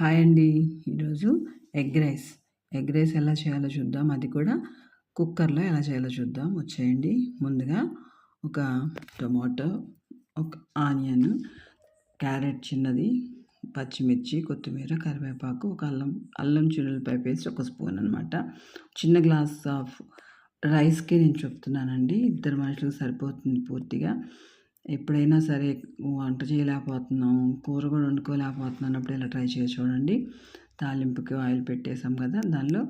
Hi అండి. ఈరోజు egg rice. Egg rice ఎలా చేయాలో చూద్దాం. అది కూడా కుక్కర్లో ఎలా చేయాలో చూద్దాం. వచ్చేయండి. ముందుగా ఒక టొమాటో ఒక ఆనియన్ క్యారెట్ చిన్నది పచ్చిమిర్చి కొత్తిమీర కరివేపాకు ఒక అల్లం అల్లం చిల్లులపై పేస్ట్ ఒక స్పూన్ అనమాట చిన్న గ్లాస్ ఆఫ్ రైస్కి నేను చెప్తున్నానండి. ఇద్దరు మనుషులకు సరిపోతుంది పూర్తిగా. ఎప్పుడైనా సరే వంట చేయలేకపోతున్నాం కూర కూడా వండుకోలేకపోతున్నాం అప్పుడు ఇలా ట్రై చేసి చూడండి. తాలింపుకి ఆయిల్ పెట్టేసాం కదా దానిలో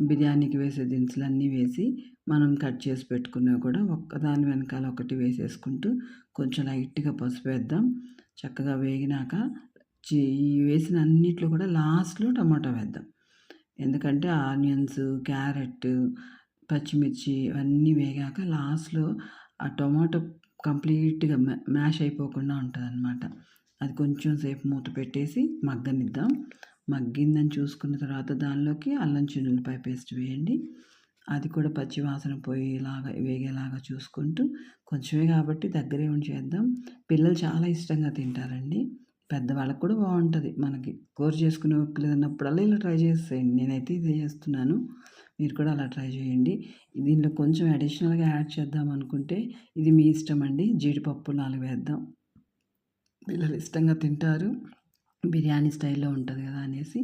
బిర్యానీకి వేసే దినుసులు అన్నీ వేసి మనం కట్ చేసి పెట్టుకున్నవి కూడా ఒక్కదాని వెనకాల ఒకటి వేసేసుకుంటూ కొంచెం లైట్గా పసుపు వేద్దాం. చక్కగా వేగినాక వేసిన అన్నిట్లో కూడా లాస్ట్లో టమాటా వేద్దాం. ఎందుకంటే ఆనియన్స్ క్యారెట్ పచ్చిమిర్చి అవన్నీ వేగాక లాస్ట్లో ఆ టొమాటో కంప్లీట్గా మ్యాష్ అయిపోకుండా ఉంటుంది అనమాట అది కొంచెం సేపు మూత పెట్టేసి మగ్గనిద్దాం. మగ్గిందని చూసుకున్న తర్వాత దానిలోకి అల్లం చిన్నులపై పేస్ట్ వేయండి. అది కూడా పచ్చి వాసన పోయేలాగా వేగేలాగా చూసుకుంటూ కొంచెమే కాబట్టి దగ్గరే ఉండి చేద్దాం పిల్లలు చాలా ఇష్టంగా తింటారండి. పెద్దవాళ్ళకి కూడా బాగుంటుంది. మనకి కూర చేసుకునే ఓపిక లేదన్నప్పుడల్లా ఇలా ట్రై చేసేయండి. నేనైతే ఇదే చేస్తున్నాను. మీరు కూడా అలా ట్రై చేయండి. దీనిలో కొంచెం అడిషనల్గా యాడ్ చేద్దాం అనుకుంటే ఇది మీ ఇష్టం అండి. జీడిపప్పు నాలుగు వేద్దాం. పిల్లలు ఇష్టంగా తింటారు. బిర్యానీ స్టైల్లో ఉంటుంది కదా అనేసి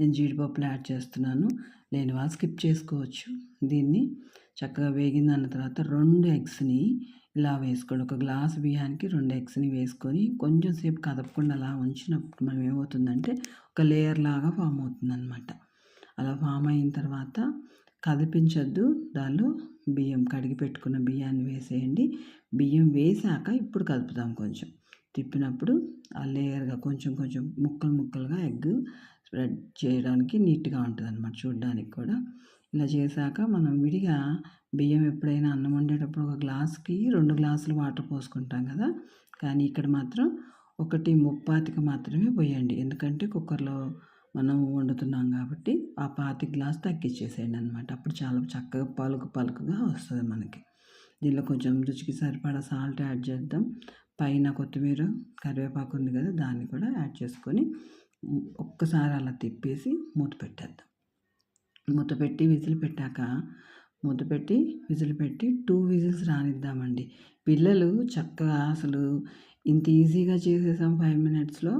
నేను జీడిపప్పులు యాడ్ చేస్తున్నాను. లేని వాళ్ళు స్కిప్ చేసుకోవచ్చు దీన్ని. చక్కగా వేగింది అన్న తర్వాత రెండు ఎగ్స్ని ఇలా వేసుకోండి. ఒక గ్లాస్ బియ్యానికి రెండు ఎగ్స్ని వేసుకొని కొంచెం సేపు కదపకుండా అలా ఉంచినప్పుడు మనం ఏమవుతుందంటే ఒక లేయర్ లాగా ఫామ్ అవుతుంది అనమాట అలా ఫామ్ అయిన తర్వాత కదిపించద్దు. దానిలో బియ్యం కడిగి పెట్టుకున్న బియ్యాన్ని వేసేయండి. బియ్యం వేసాక ఇప్పుడు కలుపుతాం కొంచెం. తిప్పినప్పుడు ఆ లేయర్గా కొంచెం కొంచెం ముక్కలు ముక్కలుగా ఎగ్ స్ప్రెడ్ చేయడానికి నీట్గా ఉంటుంది అనమాట చూడడానికి కూడా. ఇలా చేశాక మనం విడిగా బియ్యం ఎప్పుడైనా అన్నం వండేటప్పుడు ఒక గ్లాస్కి రెండు గ్లాసులు వాటర్ పోసుకుంటాం కదా. కానీ ఇక్కడ మాత్రం ఒకటి ముప్పాతికి మాత్రమే పోయండి. ఎందుకంటే కుక్కర్లో మనం వండుతున్నాం కాబట్టి ఆ పాతి గ్లాస్ తగ్గించేసేయండి అనమాట అప్పుడు చాలా చక్కగా పలుకు పలుకుగా వస్తుంది మనకి. దీనిలో కొంచెం రుచికి సరిపడా సాల్ట్ యాడ్ చేద్దాం. పైన కొత్తిమీర కరివేపాకు ఉంది కదా దాన్ని కూడా యాడ్ చేసుకొని ఒక్కసారి అలా తిప్పేసి మూత పెట్టేద్దాం. మూత పెట్టి విజిల్ పెట్టాక మూత పెట్టి విజిల్ పెట్టి టూ విజిల్స్ రానిద్దామండి. పిల్లలు చక్కగా అసలు ఇంత ఈజీగా చేసేసాం ఫైవ్ మినిట్స్లో.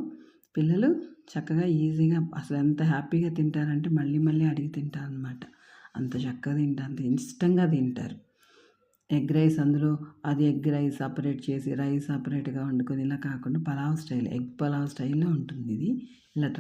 పిల్లలు చక్కగా ఈజీగా అసలు ఎంత హ్యాపీగా తింటారంటే మళ్ళీ మళ్ళీ అడిగి తింటారనమాట అంత చక్కగా తింటారు అంత ఇష్టంగా తింటారు. ఎగ్ రైస్ అందులో అది ఎగ్ రైస్ సపరేట్ చేసి రైస్ సపరేట్గా వండుకొని ఇలా కాకుండా పలావ్ స్టైల్ ఎగ్ పలావ్ స్టైల్లో ఉంటుంది ఇది. ఇలా